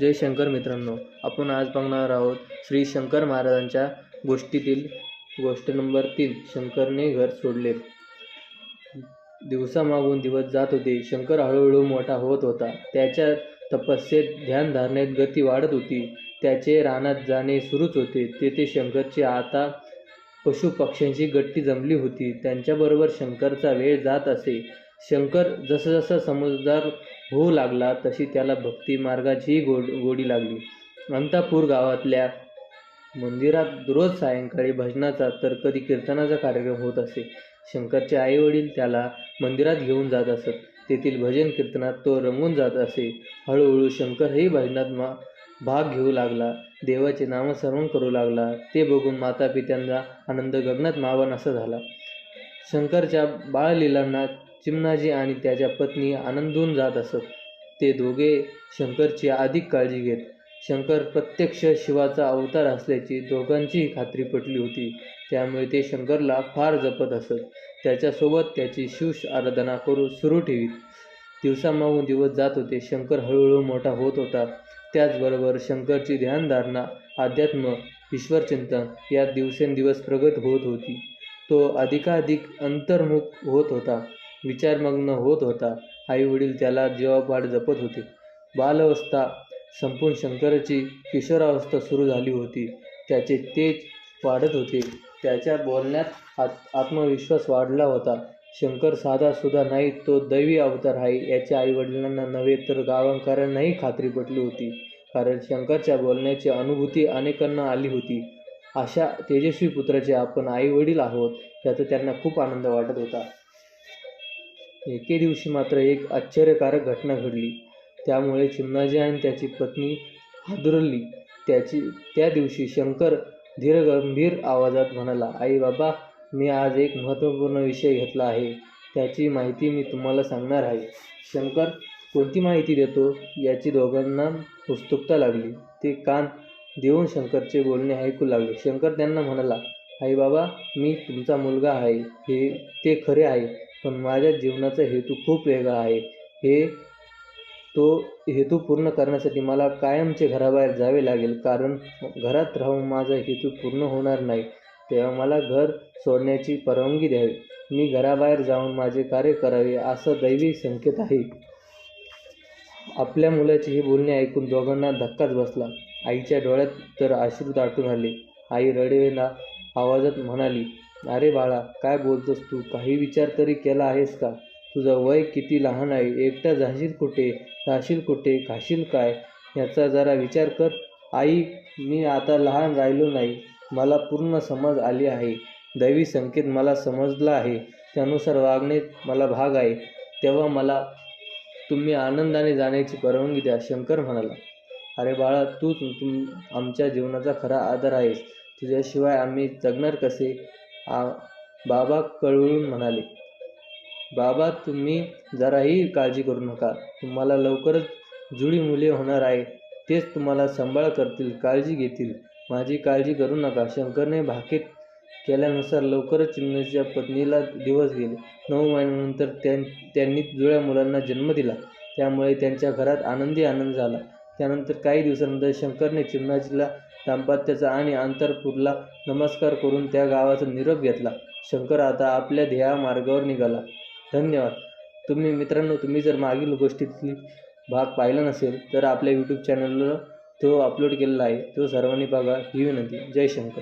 जय शंकर मित्रांनो आपण आज बघणार आहोत श्री शंकर महाराजांच्या गोष्टीतील गोष्ट नंबर तीन शंकरने घर सोडले. दिवसामागून दिवस जात होते शंकर हळूहळू मोठा होत होता. त्याच्या तपस्येत ध्यानधारणेत गती वाढत होती. त्याचे रानात जाणे सुरूच होते. तेथे शंकरची आता पशुपक्ष्यांची गट्टी जमली होती. त्यांच्याबरोबर शंकरचा वेळ जात असे. शंकर जसं समजदार होऊ लागला तशी त्याला भक्ती मार्गाचीही गोड गोडी लागली. अंतापूर गावातल्या मंदिरात रोज सायंकाळी भजनाचा तर कधी कीर्तनाचा कार्यक्रम होत असे. शंकरचे आई वडील त्याला मंदिरात घेऊन जात असत. तेथील भजन कीर्तनात तो रंगून जात असे. हळूहळू शंकरही भजनात मा भाग घेऊ लागला. देवाचे नामस्मरण करू लागला. ते बघून माता पित्यांचा आनंद गगनात मावन असा झाला. शंकरच्या बाळलीलांना चिमणाजी आणि त्याच्या पत्नी आनंदून जात असत. ते दोघे शंकरची अधिक काळजी घेत. शंकर प्रत्यक्ष शिवाचा अवतार असल्याची दोघांचीही खात्री पटली होती. त्यामुळे ते शंकरला फार जपत असत. त्याच्यासोबत त्याची शिव आराधना करू सुरू ठेवीत. दिवसामागून दिवस जात होते. शंकर हळूहळू मोठा होत होता. त्याचबरोबर शंकरची ध्यानधारणा अध्यात्म ईश्वरचिंतन यात दिवसेंदिवस प्रगत होत होती. तो अधिकाधिक अंतर्मुख होत होता. विचारमग्न होत होता. आई वडील त्याला जीवापाड जपत होते. बालअवस्था संपून शंकराची किशोरावस्था सुरू झाली होती. त्याचे तेज वाढत होते. त्याच्या बोलण्यात आत आत्मविश्वास वाढला होता. शंकर साधा सुद्धा नाही तो दैवी अवतार आहे. याच्या आईवडिलांना नव्हे तर गावकऱ्यांनाही खात्री पटली होती. कारण शंकरच्या बोलण्याची अनुभूती अनेकांना आली होती. अशा तेजस्वी पुत्राचे आपण आई वडील आहोत याचा त्यांना खूप आनंद वाटत होता. एके दिवशी मात्र एक आश्चर्यकारक घटना घडली. त्यामुळे चिमणाजी आणि त्याची पत्नी हादरली. त्याची त्या दिवशी शंकर धीरगंभीर आवाजात म्हणाला आई बाबा मी आज एक महत्त्वपूर्ण विषय घेतला आहे. त्याची माहिती मी तुम्हाला सांगणार आहे. शंकर कोणती माहिती देतो? याची दोघांना उत्सुकता लागली. ते कान देऊन शंकरचे बोलणे ऐकू लागले. शंकर त्यांना म्हणाला आई बाबा मी तुमचा मुलगा आहे. हे ते खरे आहे. पण माझ्या जीवनाचा हेतू खूप वेगळा आहे. हे तो हेतू पूर्ण करण्यासाठी मला कायमचे घराबाहेर जावे लागेल कारण घरात राहून माझा हेतू पूर्ण होणार नाही. तेव्हा मला घर सोडण्याची परवानगी द्यावी. मी घराबाहेर जाऊन माझे कार्य करावे असं दैवी संकेत आहे. आपल्या मुलाचे हे बोलणे ऐकून दोघांना धक्काच बसला. आईच्या डोळ्यात तर अश्रू दाटून आले. आई रडेला आवाजात म्हणाली अरे बाळा काय बोलतोस तू? काही विचार तरी केला आहेस का? तुझं वय किती लहान आहे? एकटा जाशील कुठे? राहशील कुठे? खाशील काय? याचा जरा विचार कर. आई मी आता लहान राहिलो नाही. मला पूर्ण समज आली आहे. दैवी संकेत मला समजला आहे. त्यानुसार वागणे मला भाग आहे. तेव्हा मला तुम्ही आनंदाने जाण्याची परवानगी द्या शंकर म्हणाला. अरे बाळा तूच तुम आमच्या जीवनाचा खरा आधार आहेस. तुझ्याशिवाय आम्ही जगणार कसे? आ बाबा कळवळून म्हणाले बाबा तुम्ही जराही काळजी करू नका. तुम्हाला लवकरच जुळी मुले होणार आहे तेच तुम्हाला सांभाळ करतील काळजी घेतील. माझी काळजी करू नका. शंकरने भाकीत केल्यानुसार लवकरच चिमणीच्या पत्नीला दिवस गेले. नऊ महिन्यानंतर त्यां त्यांनी जुळ्या मुलांना जन्म दिला. त्यामुळे त्यांच्या घरात आनंदी आनंद झाला. त्यानंतर काही दिवसानंतर शंकरने चिमणाजीला दाम्पत्याचा आणि अंतरपूरला नमस्कार करून त्या गावाचा निरोप घेतला. शंकर आता आपल्या ध्येया मार्गावर निघाला. धन्यवाद. तुम्ही मित्रांनो तुम्ही जर मागील गोष्टीतली भाग पाहिला नसेल तर आपल्या यूट्यूब चॅनलवर तो अपलोड केलेला आहे. तो सर्वांनी बघा. ही विनंती. जय शंकर.